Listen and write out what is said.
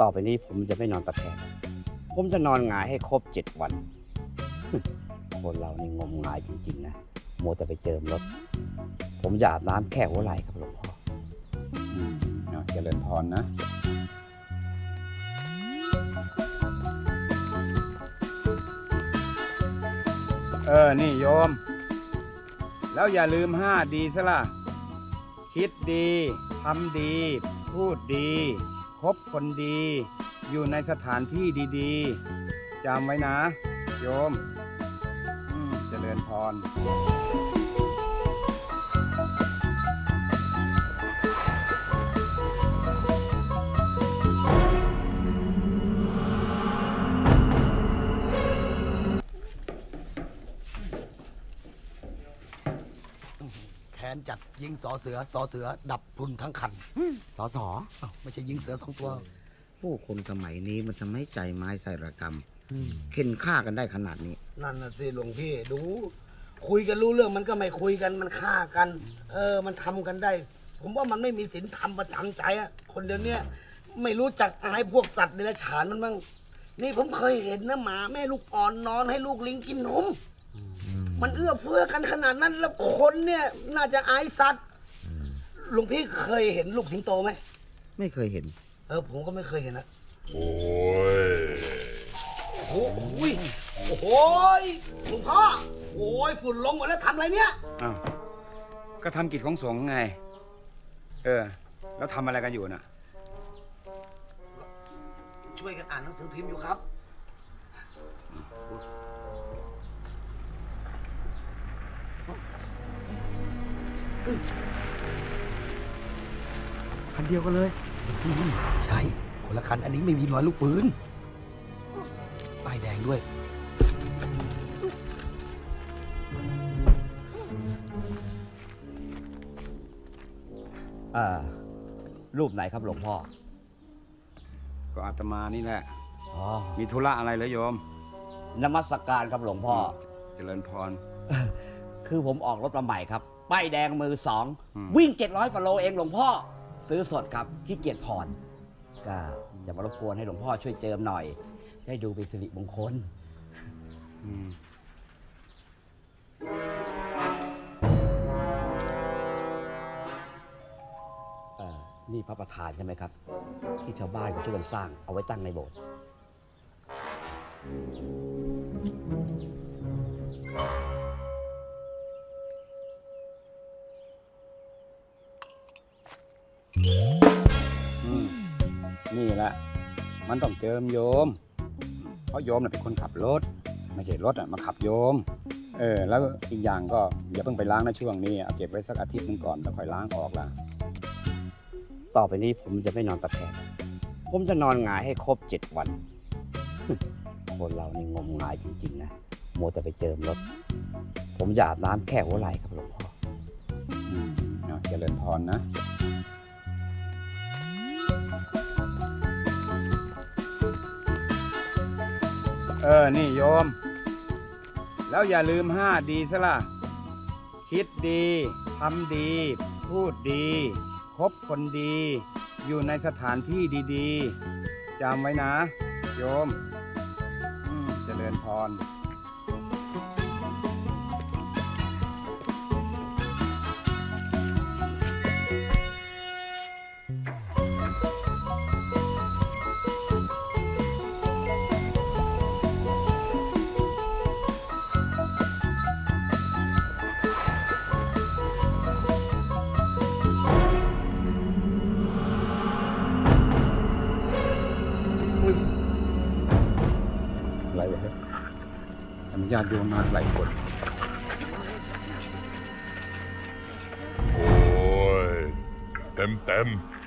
ต่อไปนี้ผมจะไม่นอนตะแคงผมจะนอนหงายให้ครบเจ็ดวัน คนเรานี่งมงายจริงๆนะโมวแต่ไปเจิมรถ ผมจะอาบน้ำแค่หัวไหล่ครับหลวงพ่อเอาเจริญพรนะ เออ นี่โยม แล้วอย่าลืมห้าดีซะล่ะ คิดดี ทำดี พูดดี คบคนดี อยู่ในสถานที่ดีๆจำไว้นะ โยม อืมเจริญพร แขนจัดยิงสอเสือสอเสือ ดับพรุนทั้งคันสอสออ้าวไม่ใช่ยิงเสือสองตัว ผู้คนสมัยนี้มันทำให้ใจไม้ใส่ระกรรมเข็นฆ่ากันได้ขนาดนี้ นั่นน่ะสิหลวงพี่ดู คุยกันรู้เรื่องมันก็ไม่คุยกันมันฆ่ากัน เออ มันทำกันได้ ผมว่ามันไม่มีศีลธรรมประจำใจอะคนเดียวเนี้ยไม่รู้จักอายพวกสัตว์เดรัจฉานมันบ้างนี่ผมเคยเห็นนะหมาแม่ลูกอ่อนนอนให้ลูกลิงกินนม มันเอื้อเฟื้อกันขนาดนั้นแล้วคนเนี่ยน่าจะอายสัตว์หลวงพี่เคยเห็นลูกสิงโตไหมไม่เคยเห็น เออผมก็ไม่เคยเห็นนะโอ้ยโอ้โหยโอ้โหยหลวงพ่อโอ้ยฝุ่นลงหมดแล้วทำอะไรเนี่ยอ้าวก็ทำกิจของสงฆ์ไง เออ แล้วทำอะไรกันอยู่น่ะ ช่วยกันอ่านหนังสือพิมพ์อยู่ครับ คันเดียวกันเลย ใช่คนละคันอันนี้ไม่มีรอยลูกปืนป้ายแดงด้วยอ่ารูปไหนครับหลวงพ่อ ก็อาตมานี่แหละ อ๋อ มีธุระอะไรเหรอโยม นมัสการครับหลวงพ่อ เจริญพร คือผมออกรถมาใหม่ครับ ป้ายแดงมือสองอืมวิ่ง 700ฟโลเองหลวงพ่อซื้อสดครับขี้เกียจผ่อนก็อย่ามารบกวนให้หลวงพ่อช่วยเจิมหน่อยให้ดูเป็นสิริมงคลอืมเอ่อนี่พระประธานใช่ไหมครับ ที่ชาวบ้านเขาช่วยกันสร้างเอาไว้ตั้งในโบสถ์ นี่แหละมันต้องเจิมโยม เพราะโยมน่ะเป็นคนขับรถ ไม่ใช่รถอะมาขับโยม เออ แล้วอีกอย่างก็อย่าเพิ่งไปล้างนะช่วงนี้เอาเก็บไว้สักอาทิตย์หนึงก่อนแล้วค่อยล้างออกละต่อไปนี้ผมจะไม่นอนตะแคงผมจะนอนหงายให้ครบเจ็ดวัน คนเรานี่งมงายจริงๆนะโมวแต่ไปเจิมรถ ผมจะอาบน้ำแค่หัวไหล่ครับหลวงพ่ออืมเอาเจริญพรนะ ออ นี่โยม แล้วอย่าลืมห้าดีซะล่ะ คิดดีทำดี พูดดี คบคนดี อยู่ในสถานที่ดีๆจำไว้นะ โยม อืมเจริญพร ญาตโยมมาหลายคนโอ้ยเต็มเต็มๆ